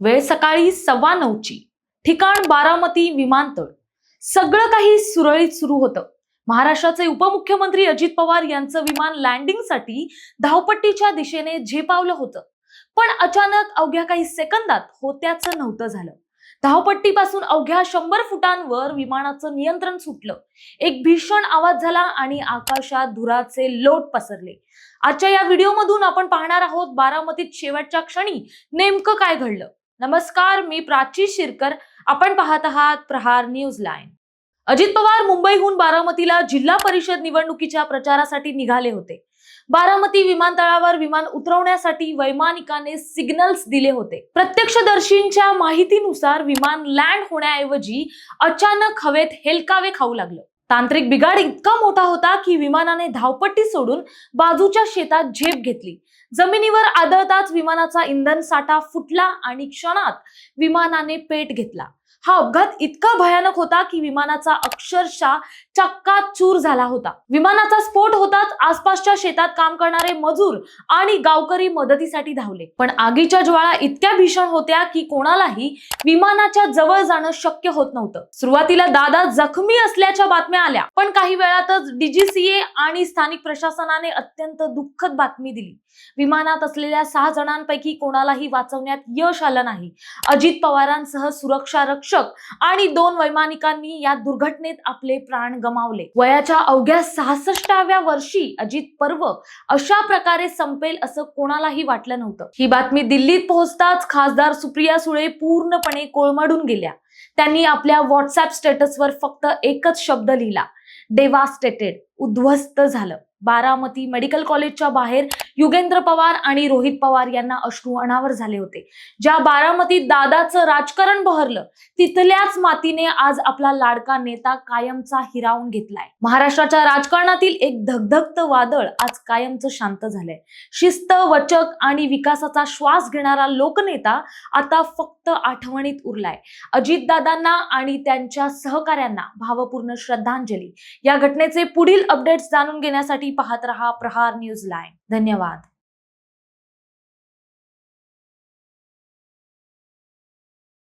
वेळ सकाळी सव्वा नऊची. ठिकाण बारामती विमानतळ. सगळं काही सुरळीत सुरू होतं. महाराष्ट्राचे उपमुख्यमंत्री अजित पवार यांचं विमान लँडिंगसाठी धावपट्टीच्या दिशेने झेपावलं होतं. पण अचानक अवघ्या काही सेकंदात होत्याचं नव्हतं झालं. धावपट्टीपासून अवघ्या शंभर फुटांवर विमानाचं नियंत्रण सुटलं. एक भीषण आवाज झाला आणि आकाशात धुराचे लोट पसरले. आजच्या या व्हिडिओमधून आपण पाहणार आहोत बारामतीत शेवटच्या क्षणी नेमकं काय घडलं. नमस्कार मी प्राची शिरकर. आपण पाहत आहात प्रहार न्यूज लाईन. अजित पवार मुंबईहून बारामतीला जिल्हा परिषद निवडणुकीच्या प्रचारासाठी निघाले होते. बारामती विमानतळावर विमान उतरवण्यासाठी वैमानिकाने सिग्नल्स दिले होते. प्रत्यक्षदर्शींच्या माहितीनुसार विमान लँड होण्याऐवजी अचानक हवेत हेलकावे खाऊ लागलं. तांत्रिक बिघाड इतका मोठा होता की विमानाने धावपट्टी सोडून बाजूच्या शेतात झेप घेतली. जमिनीवर आदळताच विमानाचा इंधन साठा फुटला आणि क्षणात विमानाने पेट घेतला. हा अपघात इतका भयानक होता की विमानाचा अक्षरशः चक्का चूर झाला होता. विमानाचा स्फोट होताच आसपासच्या शेतात काम करणारे मजूर आणि गावकरी मदतीसाठी धावले. पण आगीच्या ज्वाळा इतक्या भीषण होत्या की कोणालाही विमानाच्या जवळ जाणं शक्य होत नव्हतं. सुरुवातीला दादा जखमी असल्याच्या बातम्या आल्या पण काही वेळातच डीजीसीए आणि स्थानिक प्रशासनाने अत्यंत दुःखद बातमी दिली. विमानात असलेल्या सहा जणांपैकी कोणालाही वाचवण्यात यश आलं नाही. अजित पवारांसह सुरक्षा रक्षक आणि दोन वैमानिकांनी या दुर्घटनेत आपले प्राण गमावले. वयाच्या अवघ्या सहासष्टाव्या वर्षी अजित पर्व अशा प्रकारे संपेल असं कोणालाही वाटलं नव्हतं. ही बातमी दिल्लीत पोहोचताच खासदार सुप्रिया सुळे पूर्णपणे कोळमडून गेल्या. त्यांनी आपल्या व्हॉट्सअप स्टेटसवर फक्त एकच शब्द लिहिला. डेवास्टेटेड उद्ध्वस्त झालं. बारामती मेडिकल कॉलेजच्या बाहेर युगेंद्र पवार आणि रोहित पवार यांना अश्रू अनावर झाले होते. ज्या बारामतीत दादाचं राजकारण बहरलं तिथल्याच मातीने आज आपला लाडका नेता कायमचा हिरावून घेतलाय. महाराष्ट्राच्या राजकारणातील एक धगधगत वादळ आज कायमचं शांत झालंय. शिस्त वचक आणि विकासाचा श्वास घेणारा लोकनेता आता फक्त आठवणीत उरलाय. अजितदादांना आणि त्यांच्या सहकाऱ्यांना भावपूर्ण श्रद्धांजली. या घटनेचे पुढील अपडेट्स जाणून घेण्यासाठी पाहत रहा प्रहार न्यूज लाईन धन्यवाद.